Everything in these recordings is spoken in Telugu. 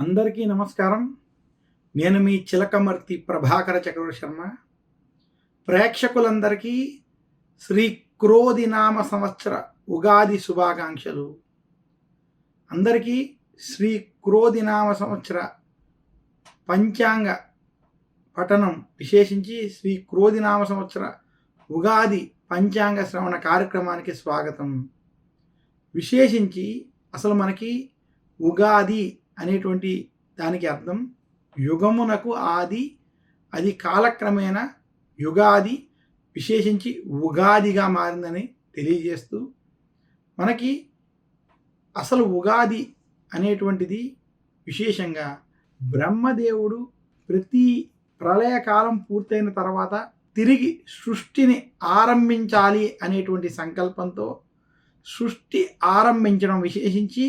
అందరికీ నమస్కారం. నేను మీ చిలకమర్తి ప్రభాకర చక్రవర్తి శర్మ. ప్రేక్షకులందరికీ శ్రీ క్రోధి నామ సంవత్సర ఉగాది శుభాకాంక్షలు. అందరికీ శ్రీ క్రోధి నామ సంవత్సర పంచాంగ పఠనం విశేషించి శ్రీ క్రోధి నామ సంవత్సర ఉగాది పంచాంగ శ్రవణ కార్యక్రమానికి స్వాగతం. విశేషించి అసలు మనకి ఉగాది అనేటువంటి దానికి అర్థం యుగమునకు ఆది అది కాలక్రమేణా యుగాది విశేషించి ఉగాదిగా మారిందని తెలియజేస్తూ మనకి అసలు ఉగాది అనేటువంటిది విశేషంగా బ్రహ్మదేవుడు ప్రతి ప్రళయకాలం పూర్తయిన తర్వాత తిరిగి సృష్టిని ఆరంభించాలి అనేటువంటి సంకల్పంతో సృష్టి ఆరంభించడం విశేషించి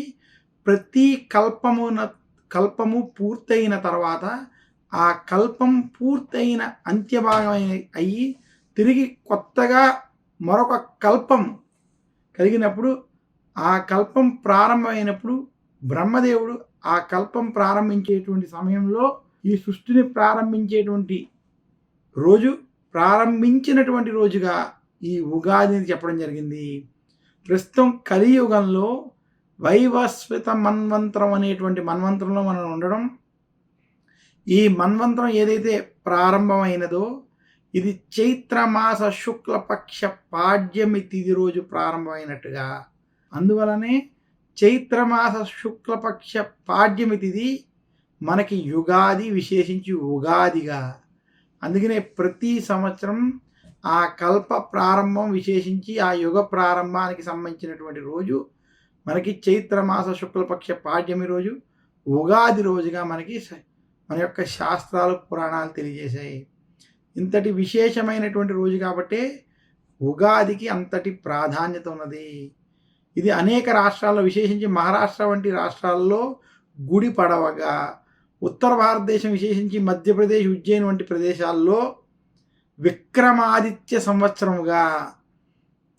ప్రతి కల్పమున కల్పము పూర్తయిన తర్వాత ఆ కల్పం పూర్తయిన అంత్యభాగం అయ్యి తిరిగి కొత్తగా మరొక కల్పం కలిగినప్పుడు ఆ కల్పం ప్రారంభమైనప్పుడు బ్రహ్మదేవుడు ఆ కల్పం ప్రారంభించేటువంటి సమయంలో ఈ సృష్టిని ప్రారంభించేటువంటి రోజు ప్రారంభించినటువంటి రోజుగా ఈ ఉగాదిని చెప్పడం జరిగింది. ప్రస్తుతం కలియుగంలో వైవస్విత మన్వంతరం అనేటువంటి మన్వంతరంలో మనం ఉండడం. ఈ మన్వంతరం ఏదైతే ప్రారంభమైనదో ఇది చైత్రమాస శుక్లపక్ష పాడ్యమి తిది రోజు ప్రారంభమైనట్టుగా. అందువలనే చైత్రమాస శుక్లపక్ష పాడ్యమి తిది మనకి యుగాది విశేషించి ఉగాదిగా. అందుకనే ప్రతి సంవత్సరం ఆ కల్ప ప్రారంభం విశేషించి ఆ యుగ ప్రారంభానికి సంబంధించినటువంటి రోజు మనకి చైత్రమాస శుక్లపక్ష పాడ్యమి రోజు ఉగాది రోజుగా మనకి మన యొక్క శాస్త్రాలు పురాణాలు తెలియజేశాయి. ఇంతటి విశేషమైనటువంటి రోజు కాబట్టే ఉగాదికి అంతటి ప్రాధాన్యత ఉన్నది. ఇది అనేక రాష్ట్రాల్లో విశేషించి మహారాష్ట్ర వంటి రాష్ట్రాల్లో గుడి పడవగా ఉత్తర భారతదేశం విశేషించి మధ్యప్రదేశ్ ఉజ్జయిన్ వంటి ప్రదేశాల్లో విక్రమాదిత్య సంవత్సరముగా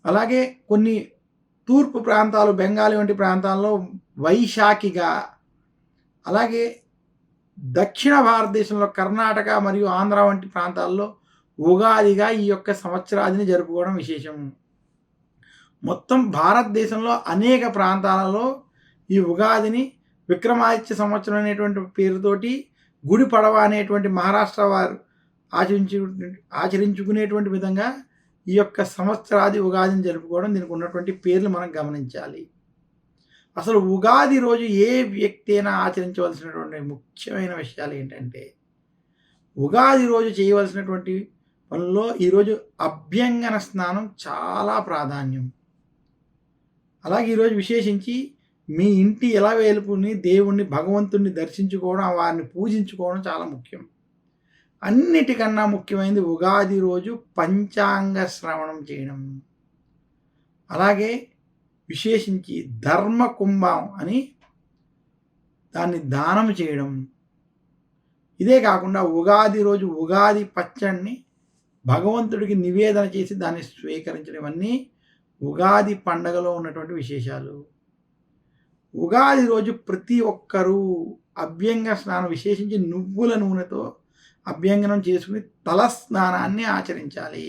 అలాగే కొన్ని తూర్పు ప్రాంతాలు బెంగాలీ వంటి ప్రాంతాల్లో వైశాఖిగా అలాగే దక్షిణ భారతదేశంలో కర్ణాటక మరియు ఆంధ్ర వంటి ప్రాంతాల్లో ఉగాదిగా ఈ యొక్క సంవత్సరాదిని జరుపుకోవడం విశేషం. మొత్తం భారతదేశంలో అనేక ప్రాంతాలలో ఈ ఉగాదిని విక్రమాదిత్య సంవత్సరం అనేటువంటి పేరుతోటి గుడి పడవ అనేటువంటి మహారాష్ట్ర వారు ఆచరించు ఆచరించుకునేటువంటి విధంగా ఈ యొక్క సంవత్సరాది ఉగాదిని జరుపుకోవడం దీనికి ఉన్నటువంటి పేర్లు మనం గమనించాలి. అసలు ఉగాది రోజు ఏ వ్యక్తి అయినా ఆచరించవలసినటువంటి ముఖ్యమైన విషయాలు ఏంటంటే ఉగాది రోజు చేయవలసినటువంటి పనుల్లో ఈరోజు అభ్యంగన స్నానం చాలా ప్రాధాన్యం. అలాగే ఈరోజు విశేషించి మీ ఇంటి ఎలా వేలుపుని దేవుణ్ణి భగవంతుణ్ణి దర్శించుకోవడం వారిని పూజించుకోవడం చాలా ముఖ్యం. అన్నిటికన్నా ముఖ్యమైనది ఉగాది రోజు పంచాంగ శ్రవణం చేయడం. అలాగే విశేషించి ధర్మ కుంభం అని దాన్ని దానం చేయడం. ఇదే కాకుండా ఉగాది రోజు ఉగాది పచ్చడిని భగవంతుడికి నివేదన చేసి దాన్ని స్వీకరించడం అన్నీ ఉగాది పండగలో ఉన్నటువంటి విశేషాలు. ఉగాది రోజు ప్రతి ఒక్కరూ అభ్యంగ స్నానం విశేషించి నువ్వుల నూనెతో అభ్యంగనం చేసుకుని తల స్నానాన్ని ఆచరించాలి.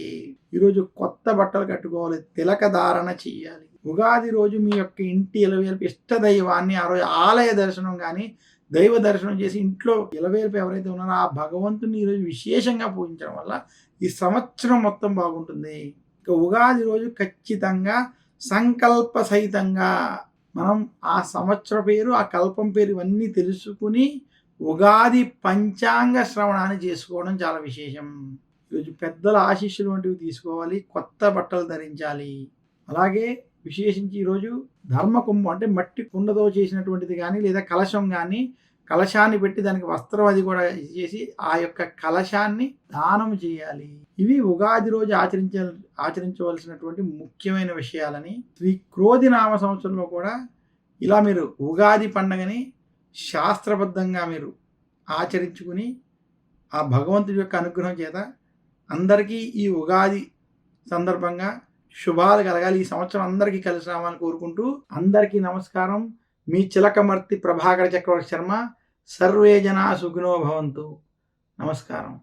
ఈరోజు కొత్త బట్టలు కట్టుకోవాలి తిలక ధారణ చేయాలి ఉగాది రోజు మీ యొక్క ఇంటి ఇలవేల్పు ఇష్ట దైవాన్ని ఆ రోజు ఆలయ దర్శనం కానీ దైవ దర్శనం చేసి ఇంట్లో ఇలవేల్పు ఎవరైతే ఉన్నారో ఆ భగవంతుని ఈరోజు విశేషంగా పూజించడం వల్ల ఈ సంవత్సరం మొత్తం బాగుంటుంది. ఇక ఉగాది రోజు ఖచ్చితంగా సంకల్ప సహితంగా మనం ఆ సంవత్సర పేరు ఆ కల్పం పేరు ఇవన్నీ తెలుసుకుని ఉగాది పంచాంగ శ్రవణాన్ని చేసుకోవడం చాలా విశేషం. ఈరోజు పెద్దల ఆశీస్సులు వంటివి తీసుకోవాలి కొత్త బట్టలు ధరించాలి. అలాగే విశేషించి ఈరోజు ధర్మకుంభం అంటే మట్టి కుండతో చేసినటువంటిది కానీ లేదా కలశం కానీ కలశాన్ని పెట్టి దానికి వస్త్రం అది కూడా చేసి ఆ యొక్క కలశాన్ని దానం చేయాలి. ఇవి ఉగాది రోజు ఆచరించ ఆచరించవలసినటువంటి ముఖ్యమైన విషయాలని శ్రీ క్రోధి నామ సంవత్సరంలో కూడా ఇలా మీరు ఉగాది పండగని శాస్త్రబద్ధంగా మీరు ఆచరించుకుని ఆ భగవంతుడి యొక్క అనుగ్రహం చేత అందరికీ ఈ ఉగాది సందర్భంగా శుభాలు కలగాలి. ఈ సంవత్సరం అందరికీ కలిసి రావాలని కోరుకుంటూ అందరికీ నమస్కారం. మీ చిలకమర్తి ప్రభాకర చక్రవర్తి శర్మ. సర్వే జనా సుఖినో భవంతు. నమస్కారం.